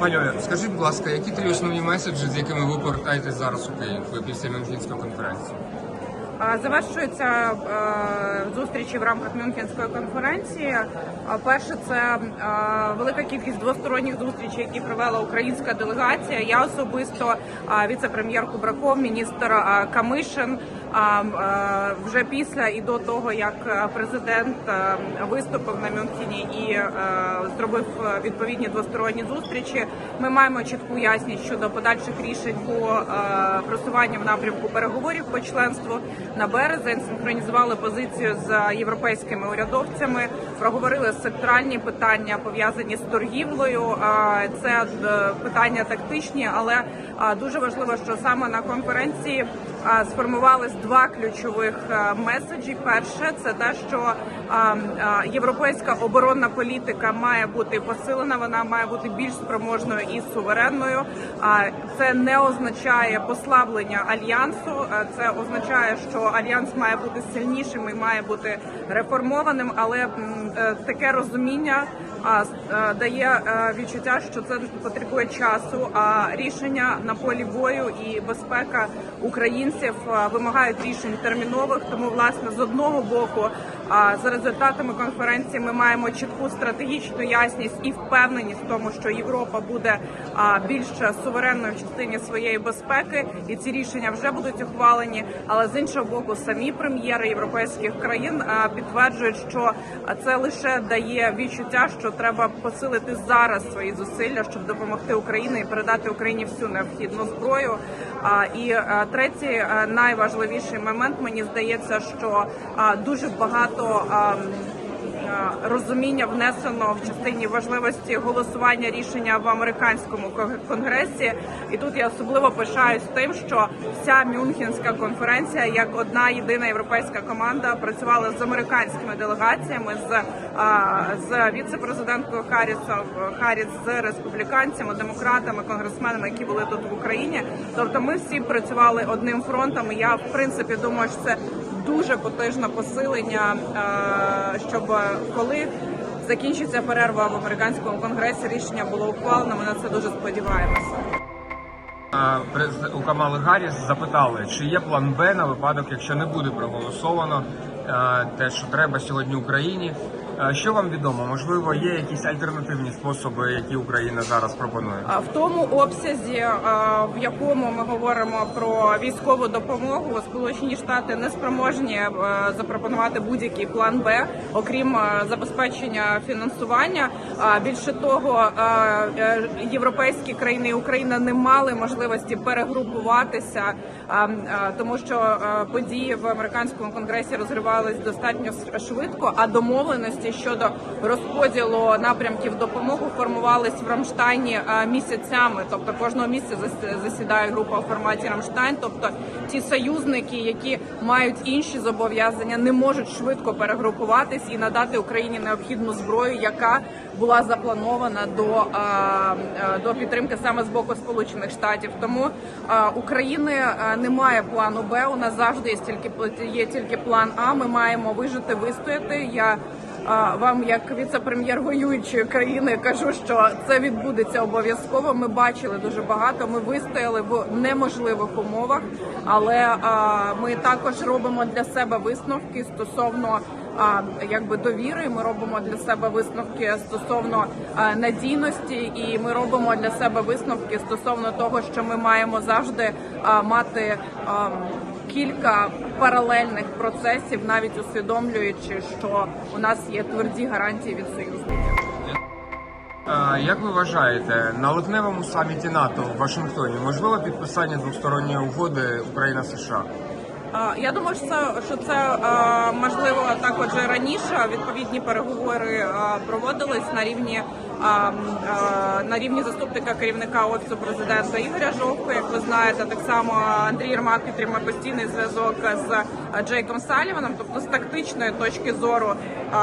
Пані скажіть, будь ласка, які три основні меседжі, з якими ви повертаєтесь зараз у Київ після Мюнхенської конференції? Е, зустрічі в рамках Мюнхенської конференції. Перше, це велика кількість двосторонніх зустрічей, які провела українська делегація. Я особисто віце-прем'єр Кубраков, міністр Камишин. А е, вже після і до того, як е, президент е, виступив на Мюнхені і зробив відповідні двосторонні зустрічі, ми маємо чітку ясність щодо подальших рішень по просуванню в напрямку переговорів по членству на березень. Синхронізували позицію з європейськими урядовцями, проговорили секторальні питання пов'язані з торгівлею. Це питання тактичні, але дуже важливо, що саме на конференції сформувались два ключових меседжі. Перше це те, що європейська оборонна політика має бути посилена. Вона має бути більш спроможною і суверенною. Це не означає послаблення альянсу. Це означає, що альянс має бути сильнішим і має бути реформованим, але е, таке розуміння е, дає е, відчуття, що це потребує часу. А рішення на полі бою і безпека українців вимагають рішень термінових. Тому, власне, з одного боку, за результатами конференції, ми маємо чітку стратегічну ясність і впевненість в тому, що Європа буде більш суверенною в частині своєї безпеки, і ці рішення вже будуть ухвалені. Але з іншого боку, самі прем'єри європейських країн підтверджують, що це лише дає відчуття, що треба посилити зараз свої зусилля, щоб допомогти Україні і передати Україні всю необхідну зброю. І третій найважливіший момент мені здається, що дуже багато. Е, Розуміння внесено в частині важливості голосування рішення в американському конгресі, і тут я особливо пишаюсь тим, що вся Мюнхенська конференція, як одна єдина європейська команда, працювала з американськими делегаціями, з, з віце-президенткою Харрісом Харріс, з республіканцями, демократами, конгресменами, які були тут в Україні. Тобто, ми всі працювали одним фронтом. І я в принципі думаю, що це дуже потужне посилення, е, щоб коли закінчиться перерва в американському конгресі, рішення було ухвалено. Ми на це дуже сподіваємося. У Камали Гарріс запитали, чи є план Б на випадок, якщо не буде проголосовано е, те, що треба сьогодні Україні. Що вам відомо? Можливо, є якісь альтернативні способи, які Україна зараз пропонує? В тому обсязі, в якому ми говоримо про військову допомогу, Сполучені Штати не спроможні е, запропонувати будь-який план Б, окрім е, забезпечення фінансування. Більше того, е, європейські країни і Україна не мали можливості перегрупуватися, а, м, а, тому що події в американському конгресі розривались достатньо швидко, а домовленості щодо розподілу напрямків допомоги формувались в Рамштайні е, місяцями. Тобто кожного місяця зас- засідає група у форматі Рамштайн. Тобто ті союзники, які мають інші зобов'язання, не можуть швидко перегрупуватись і надати Україні необхідну зброю, яка була запланована до, е, е, до підтримки саме з боку Сполучених Штатів. Тому України немає плану Б. У нас завжди є тільки є тільки план А. Ми маємо вижити, вистояти. Я вам, як віце-прем'єр воюючої країни, кажу, що це відбудеться обов'язково. Ми бачили дуже багато. Ми вистояли в неможливих умовах, але ми також робимо для себе висновки стосовно. А якби довіри, ми робимо для себе висновки стосовно надійності, і ми робимо для себе висновки стосовно того, що ми маємо завжди мати кілька паралельних процесів, навіть усвідомлюючи, що у нас є тверді гарантії від союзників. Як ви вважаєте, на липневому саміті НАТО в Вашингтоні можливо підписання двосторонньої угоди Україна США? Я думаю, що це що це можливо також раніше. Відповідні переговори проводились на рівні на рівні заступника керівника офісу президента Ігоря Жовко. Як ви знаєте, так само Андрій Єрмак підтримує постійний зв'язок з Джейком Саліваном. Тобто, з тактичної точки зору е,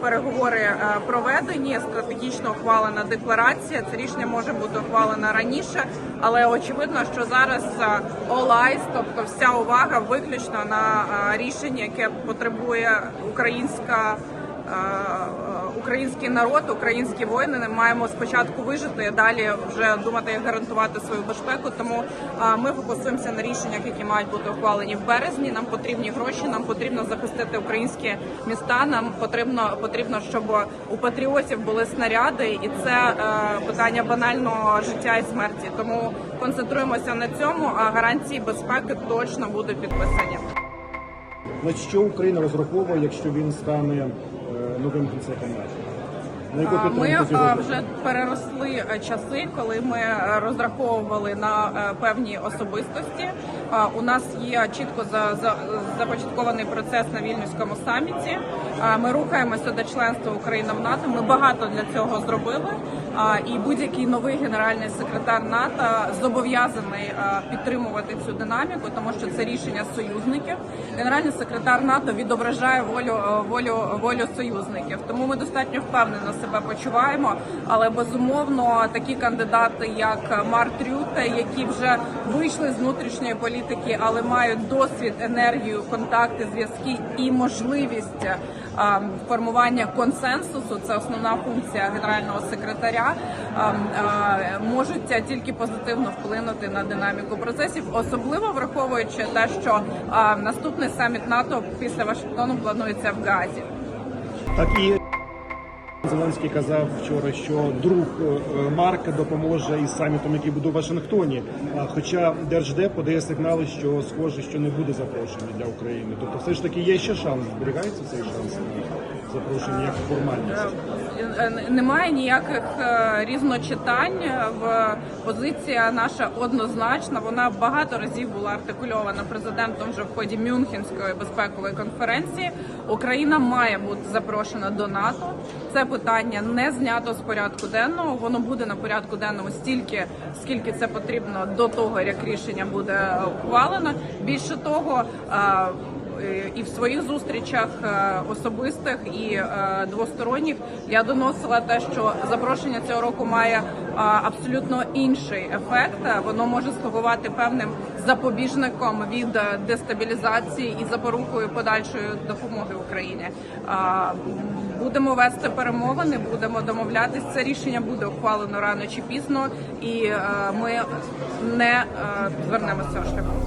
переговори е, проведені. Стратегічно ухвалена декларація. Це рішення може бути ухвалено раніше, але очевидно, що зараз е, eyes, тобто вся увага виключно на е, рішення, яке потребує українська український народ, українські воїни не маємо спочатку вижити, далі вже думати, як гарантувати свою безпеку. Тому е, ми фокусуємося на рішеннях, які мають бути ухвалені в березні. Нам потрібні гроші, нам потрібно захистити українські міста. Нам потрібно потрібно, щоб у патріотів були снаряди, і це е, питання банального життя і смерті. Тому концентруємося на цьому. А гарантії безпеки точно будуть підписані. На що Україна розраховує, якщо він стане लोगों से करना चाहिए Ми вже переросли е, часи, коли ми е, розраховували на е, певні особистості. У нас є чітко за, за, започаткований процес на вільнюському саміті. Ми рухаємося до членства України в НАТО. Ми багато для цього зробили. І будь-який новий генеральний секретар НАТО зобов'язаний підтримувати цю динаміку, тому що це рішення союзників. Генеральний секретар НАТО відображає волю волю волю союзників. Тому ми достатньо впевнено себе почуваємо. Але безумовно такі кандидати, як Марк Рюте, які вже вийшли з внутрішньої політики, але мають досвід, енергію, контакти, зв'язки і можливість формування консенсусу. Це основна функція генерального секретаря. Можуть тільки позитивно вплинути на динаміку процесів, особливо враховуючи те, що наступний саміт НАТО після Вашингтону планується в Газі. Так і Зеленський казав вчора, що друг е, Марка допоможе із самітом, який буде у Вашингтоні. Хоча Держдеп подає сигнали, що схоже, що не буде запрошення для України. Тобто, все ж таки є ще шанс. Зберігається цей шанс на запрошення як формальність. Е, Немає ніяких е, різночитань. В позиція наша однозначна. Вона багато разів була артикульована президентом вже в ході Мюнхенської безпекової конференції. Україна має бути запрошена до НАТО. Це питання не знято з порядку денного. Воно буде на порядку денному стільки, скільки це потрібно до того, як рішення буде ухвалено. Більше того. Е, і в своїх зустрічах е, особистих і е, двосторонніх я доносила те, що запрошення цього року має абсолютно інший ефект. Воно може слугувати певним запобіжником від дестабілізації і запорукою подальшої допомоги Україні. Будемо вести перемовини, будемо домовлятись. Це рішення буде ухвалено рано чи пізно, і ми не звернемося шляху.